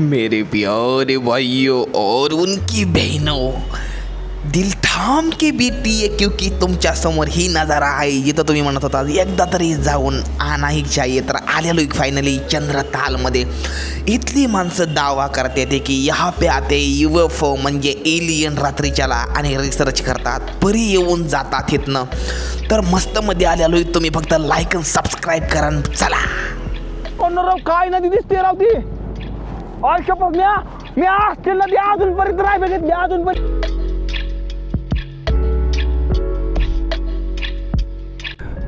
मेरे प्यारे भाइयों और उनकी बहनों दिल थांब के बीती है क्योंकि तुमच्यासमोर ही नजारा आहे जिथं तुम्ही म्हणत होता एकदा तरी जाऊन आणाही चाहिए. तर आलेलो फायनली चंद्रतालमध्ये. इथली माणसं दावा करते ते की यहाँ पे आते युएफओ म्हणजे एलियन रात्रीच्याला आणि रिसर्च करतात. परी येऊन जातात इथनं. तर मस्तमध्ये आलेलो तुम्ही फक्त लाईक आणि सबस्क्राईब करा चला. राव काय नदी दिसते राव ती? ऑल शपथ मी मी असतील नदी अजूनपर्यंत नाही बघितली अजूनपर्यंत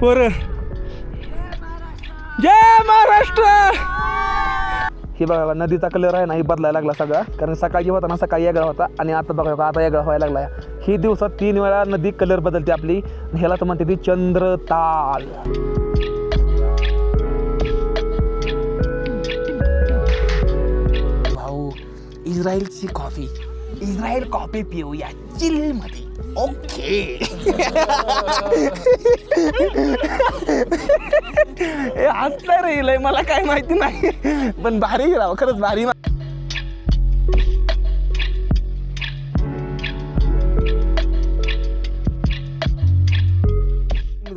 बर. जय महाराष्ट्र! हे बघा नदीचा कलर आहे ना ही बदलायला लागला सगळा. कारण सकाळी होता ना सकाळी वेगळा होता आणि आता बघा आता वेगळा व्हायला लागला. ही दिवसात तीन वेळा नदी कलर बदलते आपली. ह्याला तर म्हणते ती चंद्रताल. इस्रायलची कॉफी. इस्रायल कॉफी पिऊया चिलमध्ये ओके. हे हसलं रे मला काय माहिती नाही. पण भारी राव खरंच भारी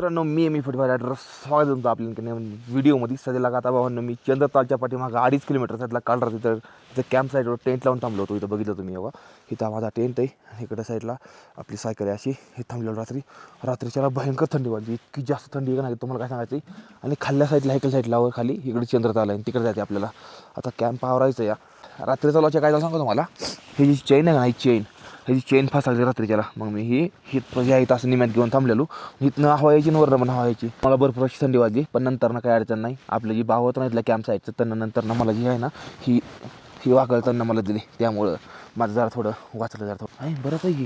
मित्रांनो मी मी फुटबॉल ॲडर स्वागत तुमचं आपल्या व्हिडिओमध्ये. सध्याला आता भावांनो मी चंद्रतालच्या पाठीमागं अडीच किलोमीटर साईडला काढला तिथं तिथं कॅम्प साईडवर टेंट लावून थांबलो होतो. इथं बघितलं तुम्ही बघा. इथं माझा टेंट आहे. इकडं साईडला आपली सायकल आहे अशी. हे थांबलेलं रात्री. रात्रीच्याला भयंकर थंडी वाजली. इतकी जास्त थंडी आहे का नाही तुम्हाला काय सांगायचं आणि खाल्ल्या साईडला हायकल साईडला खाली इकडे चंद्रताल आहे तिकडे जाते आपल्याला. आता कॅम्प आवरायचं या रात्री चालवायच्या काय सांगतो तुम्हाला? ही जी चेन आहे का नाही चेन ह्याची चेन फासायची रात्रीच्याला मग मी ही हित म्हणजे आहे असं निम्यात घेऊन थांबलेलो. हिथनं हवा यायची आणि वरनं पण हवा यायची मला भरपूर अशी थंडी वाजली. पण नंतर ना काही अडचण नाही. आपलं जी भाव होतं ना इथल्या कॅम्प साईडचं त्यांना नंतर ना मला जी आहे ना ही ही वाकळ त्यांना मला दिली. त्यामुळं माझं जरा थोडं वाचलं जरा थोडं. आहे बरं आहे की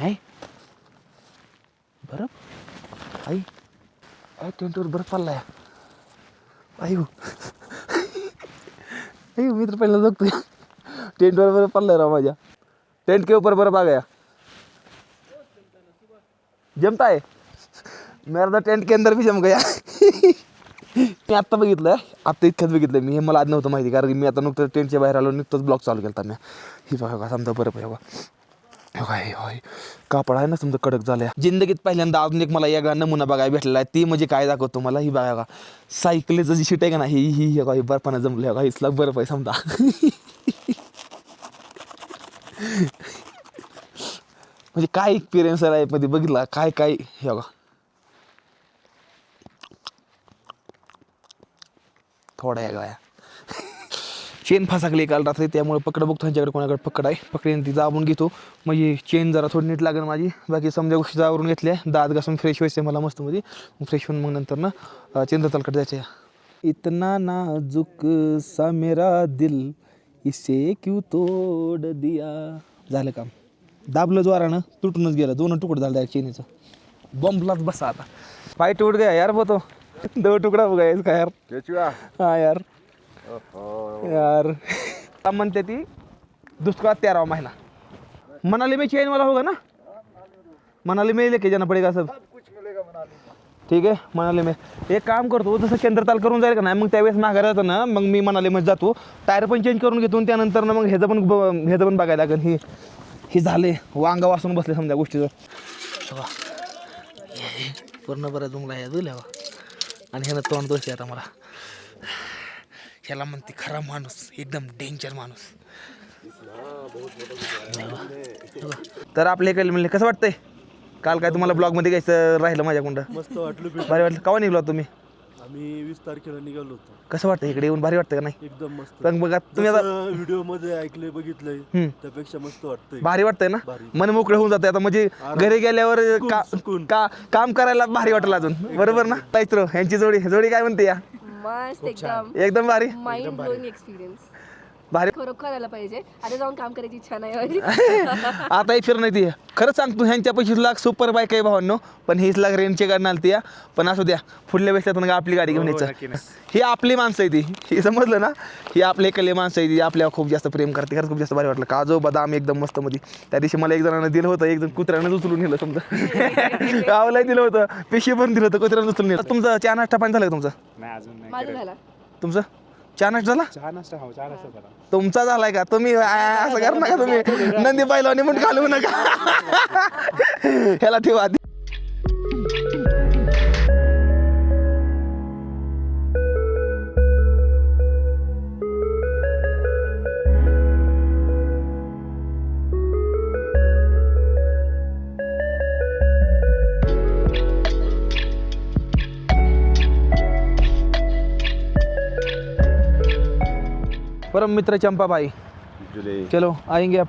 आहे बरं. आई. आई टेंटवर बरं पडला या आयु अयो मी तर पहिला जगतो टेंटवर बरं पडलाय राव माझ्या. टेंट के ऊपर बर्फ आ गया। जमता है? मेरा तो टेंट के अंदर भी जम गया। मी आत्ता बघितलं आत्ता इतक्यात बघितलं मी हे। मला आज नव्हतं माहिती कारण की मी आता नुकतं टेंटच्या बाहेर आलो नुकतंच ब्लॉग चालू केला मी. ही बघा का समजा बरं बघा. होय होय कापड आहे ना समजा कडक झाल्या. जिंदगीत पहिल्यांदा अजून एक मला वेगळा नमुना बघायला भेटलेला आहे. ती म्हणजे काय दाखवतो मला? ही बघा का सायकलीचं जी शीट आहे का ना ही ही ही बर्फानं जमलं बघा हिसला बर्फ आहे समजा. म्हणजे काय एक्सपिरियन्स आहे मध्ये बघितला? काय काय? हे बघा. थोडा वेगळा चेन फासाकली काल रात्री त्यामुळे पकड बघतो त्यांच्याकडे कोणाकडे पकड आहे. पकडीने ती दाबून घेतो. म्हणजे चेन जरा थोडी नीट लागेल माझी. बाकी समजा गोष्टी जावरून घेतल्या. दात घासून फ्रेश व्हायचं मला मस्त मध्ये फ्रेश होऊन मग नंतर ना अं, चंद्रतालकडे जायचं इतना नाजुक सा मेरा दिल इसे क्यों तोड दिया. झालं काम. दाबलं जोरानं तुटूनच गेलं. दोन तुकडं झालं चेनीचं. बॉम्बलाच बसा आता. फाईट उड गया यार बोतो दो तुकडा बघा इसका यार. हाँ यार. यार. अब म्हणते ती दुष्काळात तेरावा महिना. मनाली में चेन वाला होगा ना? मनाली में लेके जाना पड़ेगा सब. ठीक आहे? मनाली में एक काम करतो जसं केंद्रताल करून जाईल का नाही मग त्यावेळेस माघार जातो ना मग मी मनाली मध्ये जातो. टायर पण चेंज करून घेतो त्यानंतर ना मग ह्याचं पण ब- ह्याचं पण बघायला लागेल. ही हे झाले वांगा वासून बसले समजा गोष्टीचं. पूर्ण बरं जुमला आहे जुल्या आणि ह्यानं तोंड दोषी आता मला. ह्याला म्हणते खरा माणूस एकदम डेंजर माणूस. तर आपल्या इकडे म्हणले कसं वाटतंय? काल काय तुम्हाला ब्लॉगमध्ये घ्यायचं राहिलं माझ्याकडं मस्त वाटलं भेट भारी वाटलं. केव्हा निघलो तुम्ही? आम्ही वीस तारखेला निघालो होतो. कसं वाटतं इकडे येऊन? भारी वाटतं का नाही? एकदम मस्त. पण बघा तुम्ही आता व्हिडिओमध्ये ऐकलंय बघितलंय हम्म. त्यापेक्षा मस्त वाटतंय. भारी वाटतंय ना? भारी. मन मोकळं होऊन जाते आता. म्हणजे घरी गेल्यावर का सुकून. का काम करायला भारी वाटेल अजून. बरोबर ना? ताईत्र यांची जोडी जोडी काय म्हणते या? मस्त एकदम. एकदम भारी. माइंड ब्लोईंग एक्सपिरियन्स भारी. खरोखर आला पाहिजे. आता जाऊन काम करायची इच्छा नाही माझी आता ही फिरणं ती. खरं सांगतो ह्यांच्या पैसे लाख सुपर बाईक आहे भावांनो. पण हीच लाख रेंजची गाडी आलती या पण असू द्या पुढल्या वेळेस त्यातून आपली गाडी घेऊन यायचं. ही आपली माणसं आहे ती. ही समजलं ना? ही आपले कले माणसं आहे ती. आपल्याला खूप जास्त प्रेम करते. खरंच खूप जास्त भारी वाटलं. काजू बदाम एकदम मस्त मध्ये. त्या दिवशी मला एक जणांना दिलं होतं एक जण कुत्र्यानं उचलून नेलं समजा. गावाला दिलं होतं. पिशी पण दिलं होतं कुत्र्यानं उचलून नेलं. तुमचं चहा नाश्ता पाणी झालं का तुमचं? माझं झाला. तुमचं? चहा नाश्ता झाला? चहा नाश्ता हो चहा नाश्ता करा तुमचा झालाय का? तुम्ही आ, असं कर नका तुम्ही. नंदी बैलवानी म्हणून घालवू नका. ह्याला ठेवा. परम मित्र चंपा भाई। जुले चलो आएँगे आप।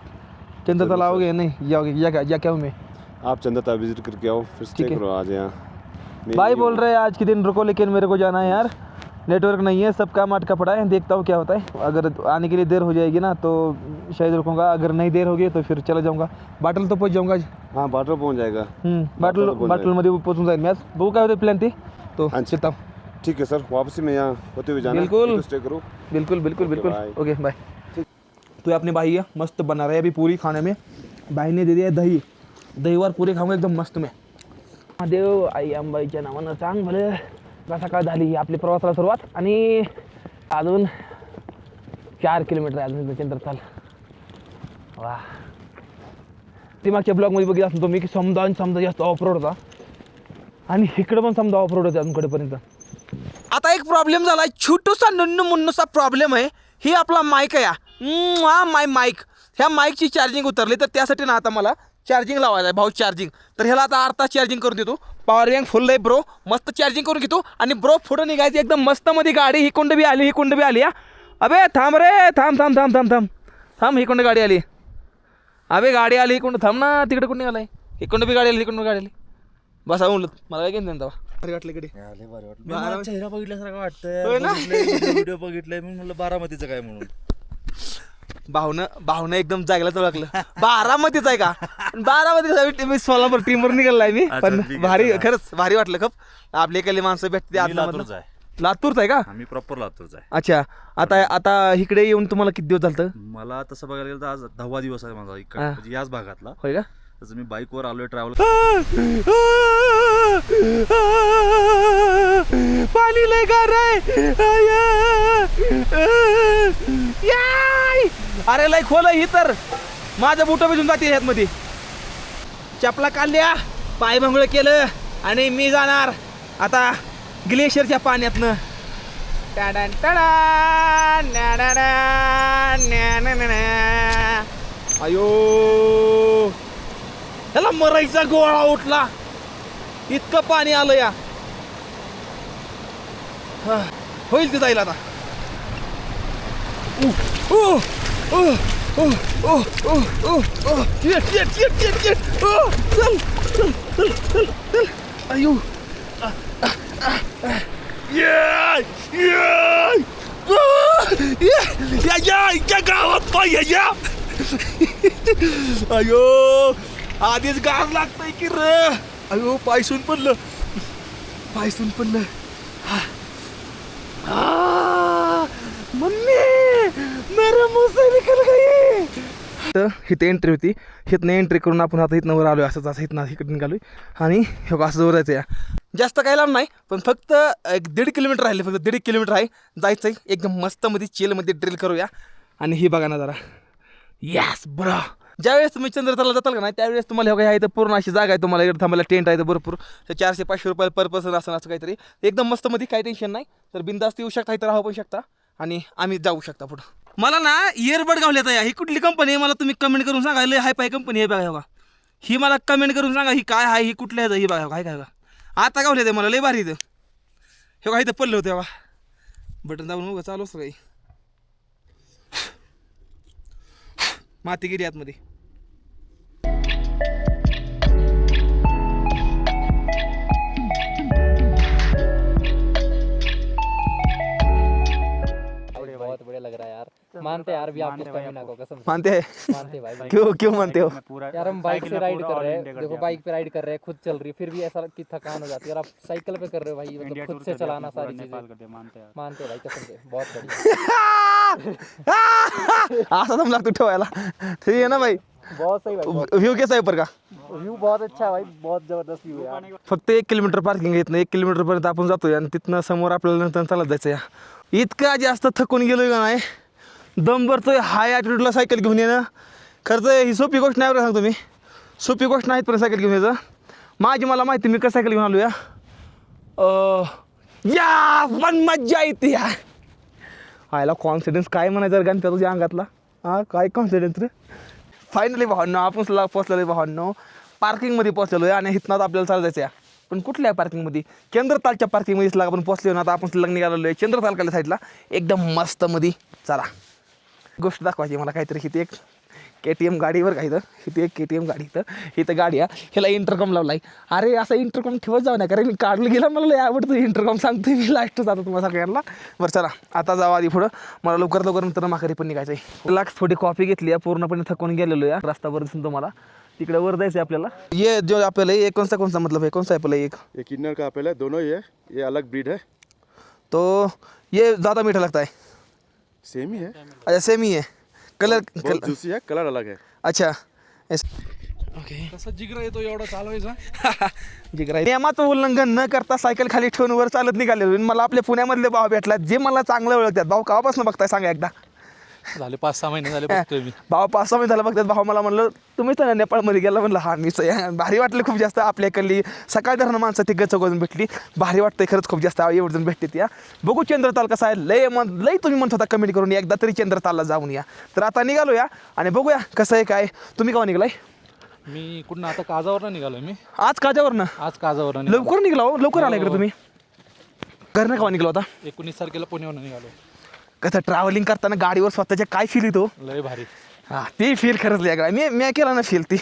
चंद्र ताल आओगे नहीं? जाओगे या क्या या क्या हूँ मैं? आप चंदा विज़िट करके आओ फिर स्टे है। करो आज यहाँ। भाई बोल रहे हैं आज के दिन रुको लेकिन मेरे को जाना है यार। नेटवर्क नहीं है सब काम अटका पड़ा है देखता हूँ क्या होता है। अगर आने के लिए देर हो जाएगी ना तो शायद रुकूँगा। अगर नहीं देर होगी तो फिर चला जाऊँगा। बाटल तो पहुँच जाऊँगा आज। हाँ बाटर पहुँच जाएगा। हम्म, बाटल बाटल बाटलमध्ये पोहोचून जाईल मी आज बघू काय होते प्लॅन ते तो अच्छा। ठीक है सर वापसी में यहाँ होते हुए जाना बिल्कुल। स्टे करो। बिल्कुल बिल्कुल बिल्कुल. ओके बाय तो ये अपनी भाई है मस्त बना रहे हैं अभी पूरी खाने में। भाई ने दे दिया है दही। दहीवर पुरी खाऊंगा एकदम मस्त में। महादेव आई अंबाईच्या नावानं सांग भले। का सकाळ झाली आपली प्रवासाला सुरुवात? आणि अजून चार किलोमीटर आहे अजून चंद्रताल वा. ती मागच्या ब्लॉगमध्ये बघितलं असतो मी की समजा आणि समजा जास्त ऑफ रोड होता. आणि इकडं पण समजा ऑफ रोड होते अजून कडेपर्यंत. आता एक प्रॉब्लेम झाला. छोटूसा नन्नू मुन्नूचा प्रॉब्लेम आहे. ही आपला माईक आहे. हा. माय माईक ह्या माईकची चार्जिंग उतरली तर त्यासाठी ना आता मला चार्जिंग लावायचं आहे. भाऊ चार्जिंग तर ह्याला आता अर्धा चार्जिंग करून देतो. पॉवर बँक फुल आहे ब्रो मस्त चार्जिंग करून घेतो. आणि ब्रो पुढं निघायची एकदम मस्त मध्ये गाडी ही कुंड बी आली ही कुंड बी आली हा. अबे थांब रे. थांब थांब थांब थांब थांब. थांब ही कुंड गाडी आली. अबे गाडी आली ही कुंड. थांब ना तिकडे कुठं आहे ही कुंड बी गाडी आली ही कुंड गाडी आली. बस म्हणलं मला काय घेऊन तेव्हा? भारी वाटलं इकडे. मला चेहरा बघितल्यासारखं होय ना? वाटतंय व्हिडिओ बघितलाय मी म्हणलं बारामतीचं काय म्हणून? भावनं भावनं एकदम जागलाच ओळखलं बारामतीच आहे का? बारामती मी सोलापूर टीमवर निघालाय मी. अच्छा, पण ठीक आहे, भारी चला. खरंच भारी वाटलं खप. आपले इकडले माणसं भेटते मी. लातूरचा आहे. लातूरचा आहे का? आम्ही प्रॉपर लातूरचा आहे. अच्छा. आता आता इकडे येऊन तुम्हाला किती दिवस झालं मला तसं बघायला गेलं तर आज दहावा दिवस आहे माझा इकडे. हा. म्हणजे याच भागातला. होय का? तसं मी बाईकवर आलोय ट्रॅव्हल पाणी लय गार अरे लय खोल ही तर. माझं बुट भिजून जाते ह्यात मध्ये चपला काढल्या पाय भंगळ केलं आणि मी जाणार आता ग्लेशियरच्या पाण्यातनं. टाडान टाडान, अयो. त्याला मरायचा गोळा उठला. इतकं पाणी आलं या. होईल ते जाईल आता. उ, अयो या, या, गावात पाय या, या. अयो आधीच गार लागतंय की र. अयो पायसून पडलं. पायसून पडलं. हा. मम्मी मेरा मुंह से निकल गई तर इथे एंट्री होती हिथनं एंट्री करून आपण आता इथनं वर आलोय असंच असं इथनं इकडे निघालोय आणि हे असं वर जायचं या जास्त काही लांब नाही पण फक्त एक दीड किलोमीटर राहिले फक्त दीड किलोमीटर आहे जायचं आहे एकदम मस्त मध्ये चिलमध्ये ड्रिल करूया आणि ही बघा ना जरा यस ब्रा ज्यावेळेस तुम्ही चंद्रताला जाताल का नाही त्यावेळेस तुम्हाला हे इथं पूर्ण अशी जागा आहे तुम्हाला इकडे थांबायला टेंट आहे तर भरपूर. तर चारशे पाचशे रुपये पर पर्सन असं असं काहीतरी. एकदम मस्त मध्ये काही टेन्शन नाही. तर बिंदास्त येऊ शकता इथं राहू पण शकता. आणि आम्ही जाऊ शकता पुढं. मला ना इयरबड गावल्यात आहे ही कुठली कंपनी आहे? मला तुम्ही कमेंट करून सांगा. लय हाय पाय कंपनी आहे बघा बघा. ही मला कमेंट करून सांगा ही काय आहे ही कुठल्या आहे? ही बघा काय काय बघा. आता गावले ते मला लय भारी इथं. हे बघा इथं पडलं होतं बा बटन दाबून उभं चालू असतं काही माती गिरी आतमध्ये. मानते हैं यार भी आपके स्टेमिना को कसम से मानते हैं मानते. हैं भाई क्यों क्यों मानते हो? यार हम बाइक से राइड कर रहे हैं। देखो बाइक पे राइड कर रहे हैं खुद चल रही है फिर भी ऐसा कि थकान हो जाती है। और आप साइकिल पे कर रहे हो भाई मतलब खुद से चलाना सारी चीजें। मानते हैं भाई कसम से बहुत बढ़िया। असा दम लागतो ठेवायला ठीक आहे ना भाई? बहुत सही भाई व्ह्यू कैसा आहे पर का? व्यू बहुत अच्छा है भाई बहुत जबरदस्त व्यू है यार। फक्त एक किलोमीटर पार्किंग आहे इथनं एक किलोमीटर पर्यंत आपण जातोय आणि तिथनं समोर आपल्याला नंतर चालत जायचं या इतका जास्त थकून गेलो का नाही? दम भरतोय हाय ॲटिट्यूडला सायकल घेऊन येणं. खर्च ही सोपी गोष्ट नाही बरं सांगतो मी? सोपी गोष्ट नाहीत पण सायकल घेऊन यायचं. माझी मला माहिती मी कसं सायकल घेऊन आलो या या पण मज्जा येते या. आयला कॉन्फिडन्स काय म्हणायचं गाण त्या तुझ्या अंगातला? हां काय कॉन्फिडन्स रे? फायनली भावांनो आपण सुद्धा पोचलेलो आहे भावांनो. पार्किंगमध्ये पोचलेलो आहे आणि इथनं आपल्याला चालू जायचं आहे. पण कुठल्या पार्किंगमध्ये चंद्रतालच्या पार्किंगमध्येच लाग आपण पोचलो ना आता आपण लग्न निघालेलो आहे चंद्रतालकाल्या साईडला एकदम मस्त मध्ये चला. गोष्ट दाखवायची मला काहीतरी इथे एक के टी एम गाडीवर काय इथं. इथे एक के टी एम गाडी इथं. इथं गाडी आहे. ह्याला इंटरकॉम लावला आहे अरे असं इंटरकॉम ठेवत जाऊ नका. कारण मी काढलं गेला. मला लय आवडतं इंटरकॉम सांगतोय मी लास्टच आता तुम्हाला सगळ्यांना. बरं चला. आता जाऊ आधी पुढं. मला लवकर लवकर नंतर माघारी पण निघायचं आहे लाख थोडी कॉफी घेतली आहे. पूर्णपणे थकून गेलेलो आहे. रस्तावर दिसून तुम्हाला. तिकडे वर जायचं आहे आपल्याला. ये जो आपल्याला ये. कौन सा कौन सा मतलब है कौन सा है आपल्याला एक? ये किन्नर का है दोनों ये. अलग ब्रीड है. तो ये ज़्यादा मीठा लगता है सेम ही है। अच्छा सेम ही है। कलर बहुत जूसी है कलर अलग है। अच्छा ओके कसं जिगरा येतो एवढा चालवायचा? जिगरा नियमाचं उल्लंघन न करता सायकल खाली ठेवून वर चालत निघाले मला आपल्या पुण्यामधले भाव भेटला. जे मला चांगलं ओळखतात. भाऊ कावापासून बघताय? सांगा एकदा. झाले पाच सहा महिने झाले बघतोय मी. भाऊ पाच सहा महिने झाला बघतात. भाऊ मला म्हणलं तुम्ही तर नेपाळमध्ये गेला म्हणलं हा मीच आहे. भारी वाटलं खूप जास्त आपल्याकडली. सकाळ धरणं माणसं ती चौघजण भेटली. भारी वाटतंय खरंच खूप जास्त. एवढं जण भेटते त्या बघू चंद्रताल कसा आहे लय मन लय तुम्ही म्हणत होता कमेंट करून एकदा तरी चंद्रतालला जाऊन या. तर आता निघालो या आणि बघूया कसं आहे काय. तुम्ही केव्हा निघालाय? मी कुठं आता काजावर निघालोय मी. आज काजावर ना आज काजावर लवकर निघला हो? लवकर आला इकडे तुम्ही? घरनं केव्हा निघला होता? एकोणीस तारखेला पुण्यावर निघालो कसं ट्रॅव्हलिंग करताना गाडीवर स्वतःच्या काय फील येतो? लय भारी. हा ती फील खरंच लय मी मी केला ना फील ती.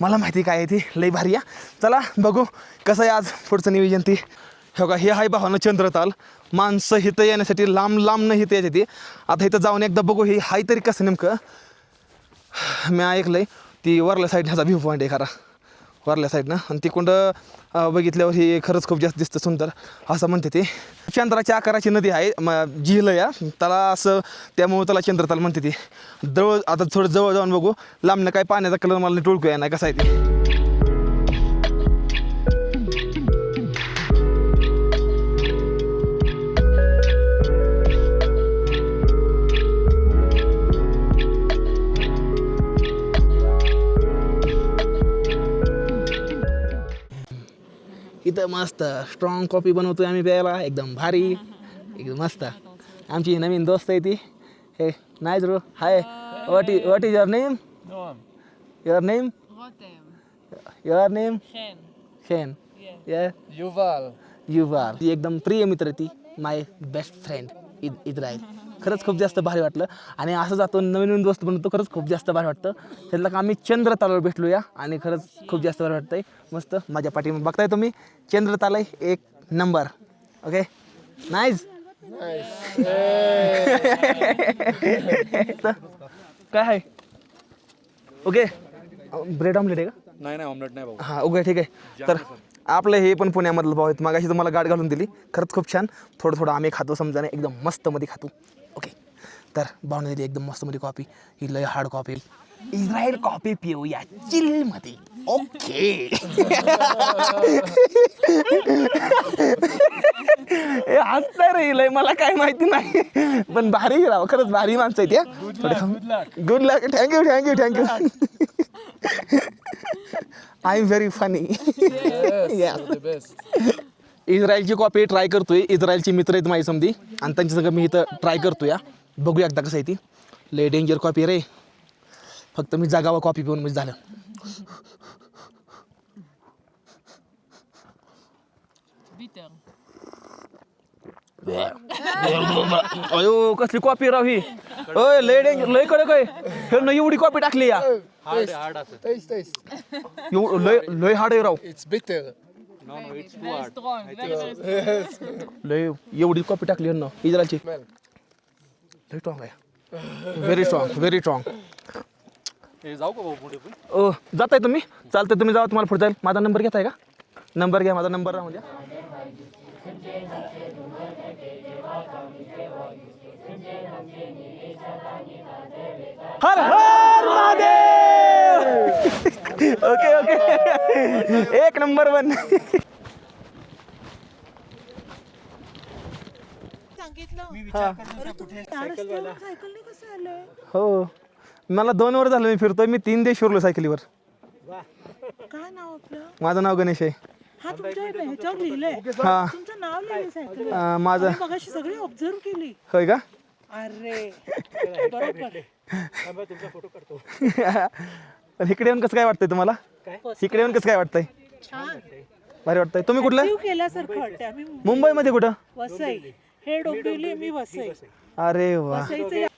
मला माहिती काय आहे ती? लई भारी आहे. चला बघू कसं आहे आज पुढचं नियोजन ती. हो का हे आहे भावानं चंद्रताल. माणसं इथं येण्यासाठी लांब लांब न इथं यायची ती. आता इथं जाऊन एकदा बघू हे हाय तरी कसं नेमकं. मी ऐकलंय ती वरल्या साईड ह्याचा व्ह्यू पॉईंट आहे खरा. वरल्या साईडनं आणि तिकडं बघितल्यावर हे खरंच खूप जास्त दिसतं सुंदर असं म्हणते ते. चंद्राच्या आकाराची नदी आहे म झील या त्याला असं त्यामुळं त्याला चंद्रताल म्हणते ती. जवळ आता थोडं जवळ जाऊन बघू. लांबनं काय पाण्याचा कलर मला टोळकू आहे नाही कसा आहे ते. इथं मस्त स्ट्रॉंग कॉफी बनवतोय आम्ही प्यायला. एकदम भारी. एकदम मस्त. आमची नवीन दोस्त आहे ती. हे नाही row. Hi. What is what is your name. Your name your name Shane Yuval Yuval ती एकदम प्रिय मित्र ती. माय बेस्ट फ्रेंड इद इद्रायल खरंच खूप जास्त भारी वाटलं. आणि असं जातो नवीन नवीन दोस्त बनवतो खरंच खूप जास्त भारी वाटतं. त्यातलं का आम्ही चंद्र तालावर भेटलो या आणि खरंच खूप जास्त भारी वाटतंय. मस्त माझ्या पाठी बघताय तुम्ही. चंद्र तालाय एक नंबर. ओके? नाईस काय आहे? ओके? ब्रेड ऑमलेट आहे का? नाही नाही ऑमलेट नाही भाऊ. हां ओके ठीक आहे. तर आपलं हे पण पुण्यामधलं भाव आहेत. मागाशी तुम्हाला गाठ घालून दिली. खरंच खूप छान. थोडं थोडं आम्ही खातो समजा नाही एकदम मस्तमध्ये खातो. ओके. तर भावने दिली एकदम मस्तमध्ये कॉफी ही लय हार्ड कॉफी इस्रायल कॉफी पिऊया चिलमध्ये. ओके. हे हसताय रे लय मला काय माहिती नाही. पण भारी राव खरंच भारी माणसं आहेत या. Good luck thank you thank you thank you I am very funny इस्रायलची copy try करतोय. इस्रायलची मित्र आहेत माझी समधी. आणि त्यांच्या सगळं मी इथं ट्राय करतो या बघूया एकदा कसं आहे ती. लय डेंजर कॉपी रे. फक्त मी जागावा कॉपी पिऊन म्हणजे झालं. अयो कसली कॉपी राव ही? अय लय डेंजर लय कडक आहे. हे न एवढी कॉपी टाकली या. लय लय हार्ड आहे राव. Bitter. No no it's too hard लय एवढी कॉपी टाकली ह्यांना इस्रायलची लय स्ट्रॉंग आहे. व्हेरी स्ट्रॉंग व्हेरी स्ट्रॉंग हे जाऊ का भाऊ पुढे पण? ओ जाताय तुम्ही? चालतंय तुम्ही जावा तुम्हाला पुढे जाईल. माझा नंबर घेताय का? नंबर घ्या माझा नंबर राहू द्या. हर हर! Okay okay. एक नंबर वन. हो. मला दोन वर झालं मी फिरतोय. मी तीन देश फिरलो सायकलीवर काय नाव आपलं? माझं नाव गणेश आहे. हा तुमच्या ह्याच्यावर लिहिलंय. हा. तुमचं नाव लिहिलंय सायकल अं, माझं मगाशी सगळी ऑब्झर्व केली. होय का? अरे. बरोबर. पण इकडे येऊन कसं काय वाटतंय तुम्हाला? इकडे येऊन कसं काय वाटतंय? छान. भारी वाटतंय. तुम्ही कुठलं? जीव केल्यासारखं वाटतं आम्ही मुंबईमध्ये कुठं? वसई. हे डोंबिवली मी वसई. अरे वा.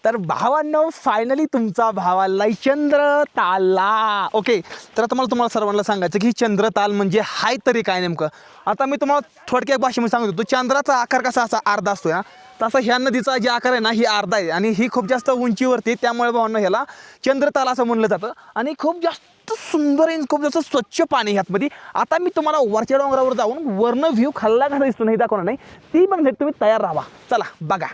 तर भावांनो फायनली तुमचा भावाला चंद्र ताला ओके तर आता मला तुम्हाला सर्वांना सांगायचं की चंद्र चंद्रताल म्हणजे हाय तरी काय नेमकं? आता मी तुम्हाला थोडक्या भाषेमध्ये सांगत होतो चंद्राचा आकार कसा असा अर्धा असतो या तसा ह्या नदीचा जे आकार आहे ना ही अर्धा आहे आणि ही खूप जास्त उंचीवरती त्यामुळे भावांना ह्याला चंद्रताल असं म्हणलं जातं. आणि खूप जास्त सुंदर आहे खूप जास्त स्वच्छ पाणी ह्यातमध्ये. आता मी तुम्हाला वरच्या डोंगरावर जाऊन वर्ण व्ह्यू खाल्ला घाला दिसतो नाही दाखवणार नाही. ती बघण्यासाठी तुम्ही तयार राहा. चला बघा.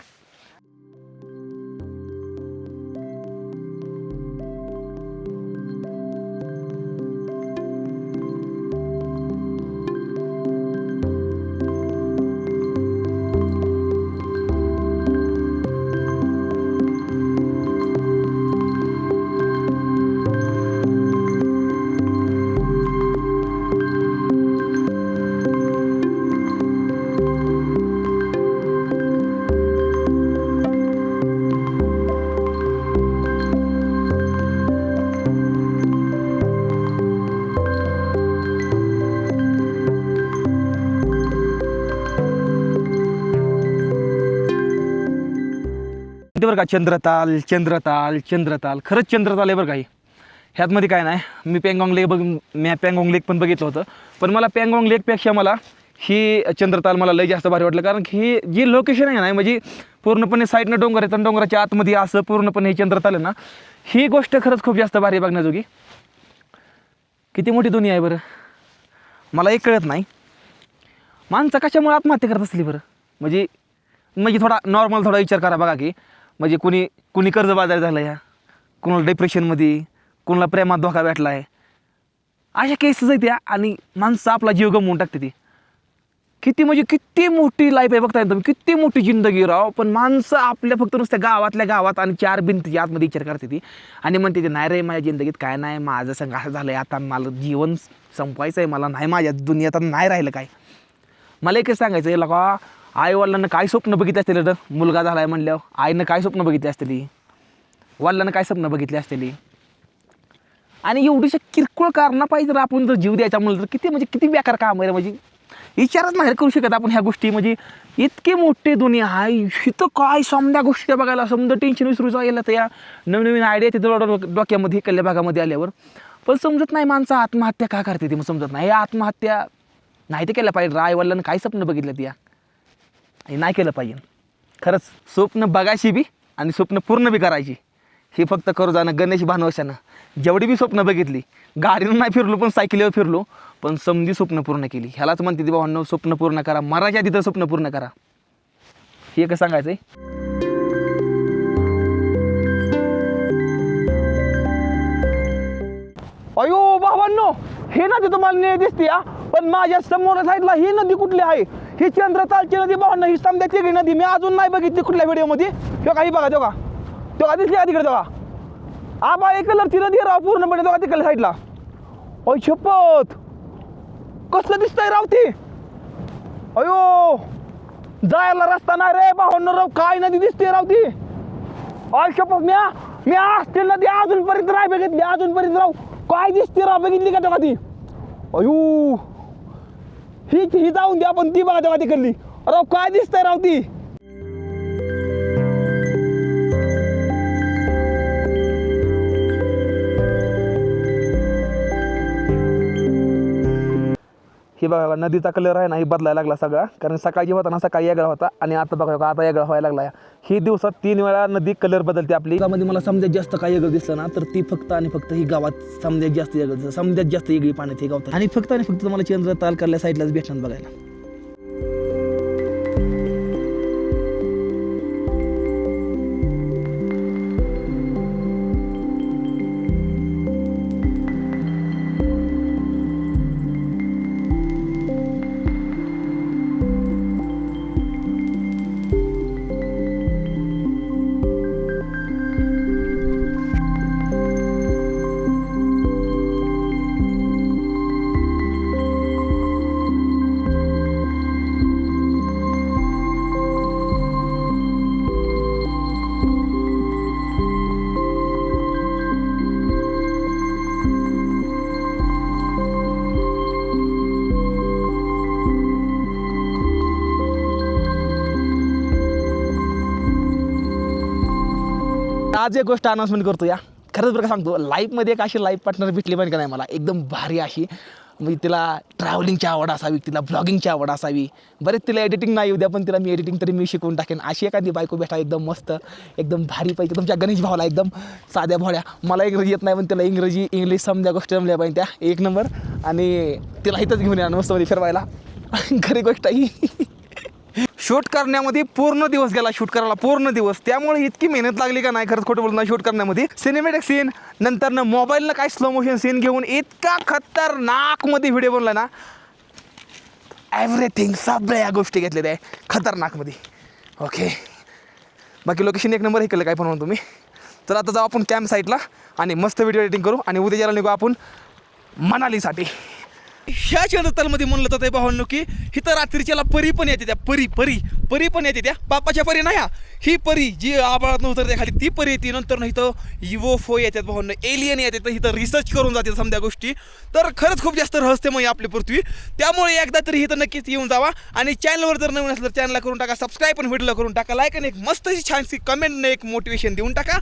का चंद्रताल चंद्रताल चंद्रताल? खरंच चंद्रताल आहे बरं काही ह्यातमध्ये काय नाही मी पँगॉंग लेक बघ मी पँगॉंग लेक पण बघितलं होतं. पण मला पँगॉंग लेकपेक्षा मला ही चंद्रताल मला लय जास्त भारी वाटलं. कारण की ही जी लोकेशन आहे ना म्हणजे पूर्णपणे साईडनं डोंगर आहे तर डोंगराच्या आतमध्ये असं पूर्णपणे ही चंद्रताल आहे ना ही गोष्ट खरंच खूप जास्त भारी बघण्याजोगी. किती मोठी दुनिया आहे बरं. मला एक कळत नाही. माणसं कशामुळे आत्महत्या करत असली बरं? म्हणजे म्हणजे थोडा नॉर्मल थोडा विचार करा बघा की. म्हणजे कुणी कुणी कर्जबाजारी झालं या कुणाला डिप्रेशनमध्ये कुणाला प्रेमात धोका भेटला आहे अशा केसेस आहेत त्या आणि माणसं आपला जीव गमवून टाकते ती. किती म्हणजे किती मोठी लाईफ आहे बघताय तुम्ही. किती मोठी जिंदगी राव. पण माणसं आपल्या फक्त नुसत्या गावातल्या गावात आणि चार भिंतीच्या आतमध्ये विचार करते ती. आणि म्हणते ती नाही रे माझ्या जिंदगीत काय नाही. माझं संग असं झालं आहे आता मला जीवन संपवायचं आहे मला नाही माझ्या दुनियात नाही राहिलं काय. मला एकच सांगायचं आहे लका आईवडिलांना काय स्वप्न बघितले असतील रे? मुलगा झाला आहे म्हणल्यावर आईनं काय स्वप्न बघितले असतील? वडिलांना काय स्वप्न बघितले असतील? आणि एवढीशा किरकोळ कारणं पाहिजे जर आपण जर जीव द्यायचा म्हणलं तर किती म्हणजे किती बेकार काम आहे रे म्हणजे? विचारच नाही करू शकत आपण ह्या गोष्टी. म्हणजे इतके मोठे दुनिया आहे इथं काय समद्या गोष्टी बघायला समजा म्हणजे टेन्शन विसरू जायला तर या नवनवीन आयडिया तिथं डोक्यामध्ये कल्ल्या भागामध्ये आल्यावर. पण समजत नाही माणसं आत्महत्या का करते ती? मग समजत नाही. या आत्महत्या नाही ते केल्या पाहिजे. राय वडिलांना काय स्वप्न बघितलं त्या हे नाही केलं पाहिजे. खरंच स्वप्न बघायची बी आणि स्वप्न पूर्ण बी करायची. हे फक्त करू जाणं गणेश भानवशानं. जेवढी बी स्वप्न बघितली गाडीनं नाही फिरलो पण सायकलीवर फिरलो पण समधी स्वप्न पूर्ण केली. ह्यालाच म्हणते ती भावांनो स्वप्न पूर्ण करा. मराठी आधी तिथं स्वप्न पूर्ण करा. हे कसं सांगायचं आहे अयो भावांनो हे नदी तुम्हाला नाही दिसते पण माझ्यासमोर साईडला ही नदी कुठली आहे? ही चंद्रतालची नदी भावांनो ही समजायची ही नदी. मी अजून नाही बघितली कुठल्या व्हिडिओमध्ये. तो काही बघा तो का? तो का दिसली का तिकडे तो का? आबा एक कलरची नदी राव पूर्णपणे तो का तिकडल्या साईडला अय शपथ! कसलं दिसतंय राव ती? अयो! जायला रस्ता नाही रे भावांनो राव काय नदी दिसते राव ती? अय शपथ मी मी असतील नदी अजूनपर्यंत नाही बघितली अजूनपर्यंत राव काय दिसते राव बघितली का तेव्हा ती? अयो! ही ही जाऊन द्या पण ती बघा तेव्हा तिकडली राव काय दिसतंय राव ती? हे बघा नदीचा कलर आहे ना हे बदलायला लागला सगळा. कारण सकाळी होता ना सकाळी वेगळा होता आणि आता बघा बघा आता वेगळा व्हायला लागला ही दिवसात तीन वेळा नदी कलर बदलते आपली. गावामध्ये मला समजा जास्त काय वेगळं दिसलं ना तर ती फक्त आणि फक्त ही गावात समजायत जास्त वेगळं दिसतं समजा जास्त वेगळी पाण्यात ही गावतात आणि फक्त आणि फक्त तुम्हाला चंद्र ताल करल्या साईडलाच भेटणार बघायला. आज एक गोष्ट अनाउन्समेंट करतो या. खरंच बरं का सांगतो लाईफमध्ये एक अशी लाईफ पार्टनर भेटली पण का नाही मला. एकदम भारी अशी. म्हणजे तिला ट्रॅव्हलिंगची आवड असावी तिला ब्लॉगिंगची आवड असावी. बरेच तिला एडिटिंग नाही उद्या पण तिला मी एडिटिंग तरी मी शिकवून टाकेन. अशी एखादी बायको भेटा एकदम मस्त एकदम भारी पैकी तुमच्या गणेश भावाला एकदम साध्या भोळ्या. मला इंग्रजी येत नाही पण तिला इंग्रजी इंग्लिश समजा गोष्टी जमल्या पाहिजे त्या. एक नंबर. आणि तिला इथंच घेऊन या मस्तमध्ये फिरवायला. खरी गोष्ट ही. शूट करण्यामध्ये पूर्ण दिवस गेला शूट करायला पूर्ण दिवस. त्यामुळे इतकी मेहनत लागली का नाही? खरंच खोटं बोलणार शूट करण्यामध्ये. सिनेमॅटिक सीन नंतरनं मोबाईलनं काय स्लो मोशन सीन घेऊन इतका खतरनाकमध्ये व्हिडिओ बनला ना. एव्हरीथिंग सगळ्या या गोष्टी घेतलेल्या आहे खतरनाकमध्ये. ओके बाकी लोकेशन एक नंबर हे केलं काय पण म्हणून मी तर आता जाऊ आपण कॅम्प साईटला आणि मस्त व्हिडिओ एडिटिंग करू आणि उद्या ज्याला निघू आपण मनालीसाठी. ह्या चंद्रतलमध्ये म्हणलं तर ते भावांनो की इथं रात्रीच्याला परी पण येते त्या परी परी परी पण येते त्या बापाच्या परी नाही ही. परी जी आबाळात नव्हतं त्या खाली ती परी येते. नंतर ना इथं युवोफो येतात भावांनो एलियन येते तर इथं रिसर्च करून जाते समजा गोष्टी. तर खरंच खूप जास्त रहस्यमय आपली पृथ्वी. त्यामुळे एकदा तरी इथं नक्कीच येऊन जावा. आणि चॅनलवर जर नवीन असलं तर चॅनलला करून टाका. सबस्क्राईब पण व्हिडिओला करून टाका. लाईक आणि एक मस्त अशी छानशी कमेंटने एक मोटिवेशन देऊन टाका.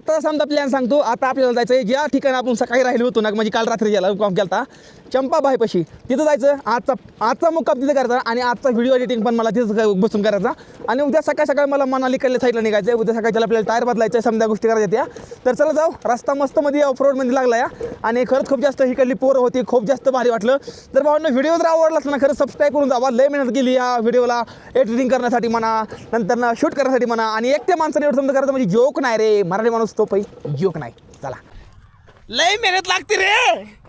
आता समजा प्लॅन सांगतो. आता आपल्याला जायचं आहे ज्या ठिकाणी आपण सकाळी राहिलो होतो ना म्हणजे काल रात्री गेला मुक्काम केला चंपाबाईपाशी. तिथं जायचं आजचा आजचा मुक्काम तिथं करायचा आणि आजचा व्हिडिओ एडिटिंग पण मला तिथं बसून करायचा. आणि उद्या सकाळ सकाळी मला मनाली कल्ले साईडला निघायचं आहे उद्या सकाळी त्याला आपल्याला टायर बदलायचं आहे समजा गोष्टी करायच्या त्या. तर चला जाऊ रस्ता मस्तमध्ये ऑफ रोडमध्ये लागला या आणि खरंच खूप जास्त हिकडली पोरं होती खूप जास्त भारी वाटलं. तर भावांना व्हिडिओ जर आवडला असला ना खरंच सबस्क्राईब करून जावा. लय मेहनत केली या व्हिडिओला एडिटिंग करण्यासाठी म्हणा नंतर ना शूट करण्यासाठी म्हणा. आणि एकट्या माणसाने एवढं समजा करायचं म्हणजे जोक नाही रे. मराठी माणूस तो पै जोक नाही. चला. लय मेहनत लागते रे!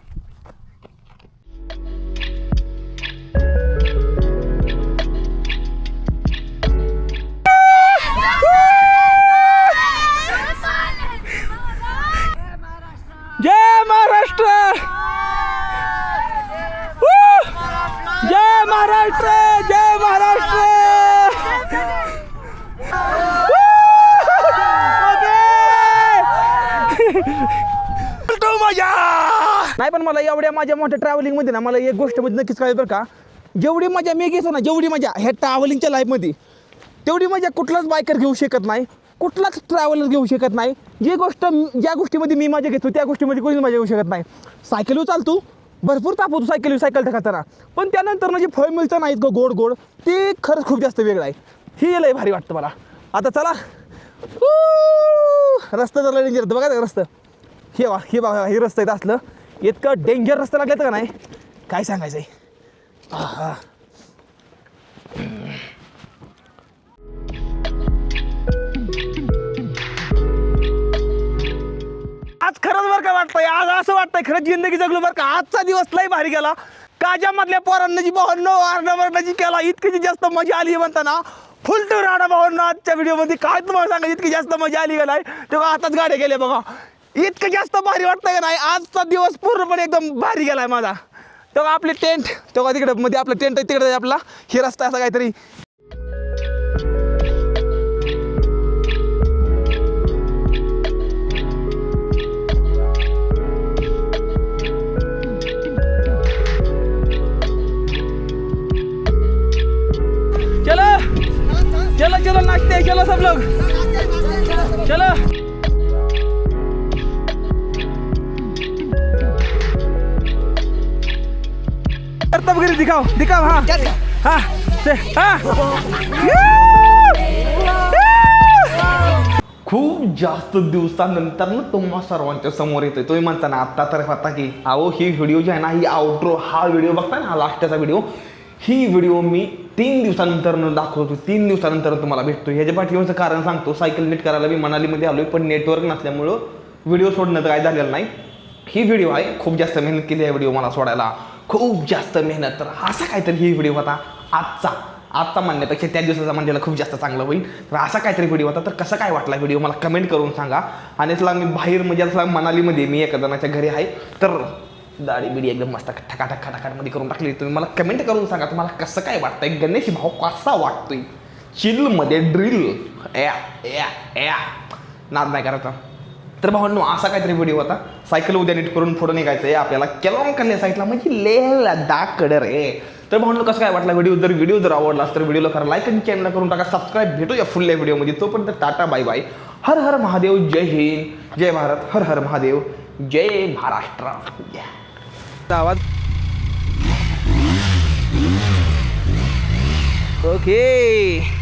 मला एवढ्या माझ्या मोठ्या ट्रॅव्हलिंगमध्ये ना मला एक गोष्टमध्ये म्हणजे नक्कीच कळेल बरं का. जेवढी मजा मी घेतो ना जेवढी मजा ह्या ट्रॅव्हलिंगच्या लाईफमध्ये तेवढी मजा कुठलाच बायकर घेऊ शकत नाही कुठलाच ट्रॅव्हलर घेऊ शकत नाही. जी गोष्ट ज्या गोष्टीमध्ये मी मजा घेतो त्या गोष्टीमध्ये कोणीच मजा घेऊ शकत नाही. सायकलीवर चालतो भरपूर ताप होतो सायकल सायकल टाकताना पण त्यानंतर जे फळ मिळतं ना इतकं गोड गोड ते खरंच खूप जास्त वेगळं आहे. हे लय भारी वाटतं मला. आता चला. रस्ता जरा डेंजर बघा रस्ता. हे वा हे बघा हे रस्ता येत असलं. इतकं डेंजर रस्ता लागलं का नाही? काय सांगायचं आहे? आज खरंच बरं का वाटतंय? आज असं वाटतंय खरंच जिंदगी जगलो बरं का? आजचा दिवस लय भारी गेला. काजामधल्या पोरांना जी भावांनो आरडावरडाची केला इतकी जी जास्त मजा आली म्हणताना फुल टू राडा भावांना आजच्या व्हिडिओमध्ये काय तुम्हाला सांगा इतकी जास्त मजा आली का तेव्हा आताच गाड्या गेल्या बघा. इतकं जास्त भारी वाटतंय का नाही? आजचा दिवस पूर्णपणे एकदम भारी गेलाय माझा. तेव्हा आपले टेंट तेव्हा तिकडे मध्ये आपलं टेंट आहे तिकडे आपला हे रस्ता असा काहीतरी. चलो. चलो चलो नाचते चलो सब लोग. चलो. करतबगिरी दिखाओ दिखाओ हाँ. हाँ से हाँ. खूप जास्त दिवसानंतर ना तुम्हा सर्वांच्या समोर येतोय. तुम्ही म्हणता ना आत्ता तर आता की अहो ही व्हिडिओ जी आहे ना ही आउट्रो हा व्हिडिओ बघताय ना हा लास्टचा व्हिडिओ ही व्हिडिओ मी तीन दिवसानंतर दाखवतो तीन दिवसानंतर तुम्हाला भेटतो ह्याच्या पाठीमागचं कारण सांगतो सायकल नीट करायला मी मनालीमध्ये आलोय पण नेटवर्क नसल्यामुळं व्हिडिओ सोडणं तर काय झालेलं नाही. ही व्हिडिओ आहे खूप जास्त मेहनत केली आहे व्हिडिओ मला सोडायला. खूप जास्त मेहनत. तर असा काहीतरी ही व्हिडिओ होता आजचा. आत्ता म्हणण्यापेक्षा त्या दिवसाचा म्हणलेला खूप जास्त चांगला होईल. तर असा काहीतरी व्हिडिओ होता. तर कसा काय वाटला व्हिडिओ मला कमेंट करून सांगा. आणि असला मी बाहेर म्हणजे असला मनालीमध्ये मी एका जणाच्या घरी आहे. तर दाढी बिडी एकदम मस्त ठकाठक खटाखटमध्ये करून टाकली. तुम्ही मला कमेंट करून सांगा तुम्हाला कसं काय वाटतंय? गणेश भाऊ कसा वाटतोय? चिलमध्ये ड्रिल या या या. नाद नाही करायचा. तर भावांनो असा काहीतरी व्हिडिओ होता. सायकल उद्या नीट करून पुढे निघायचं आहे. आपल्याला केलॉंग कल्ले साईटला म्हणजे लेह लडाखकडे रे. तर भावांनो कसं काय वाटला व्हिडिओ जर व्हिडिओ जर आवडला तर व्हिडिओला करा लाईक आणि चॅनल करून टाका. सबस्क्राईब भेटू या फुल व्हिडिओमध्ये तोपर्यंत टाटा बाय बाय हर हर महादेव जय हिंद. जय भारत. हर हर महादेव. जय महाराष्ट्र. आवाज. ओके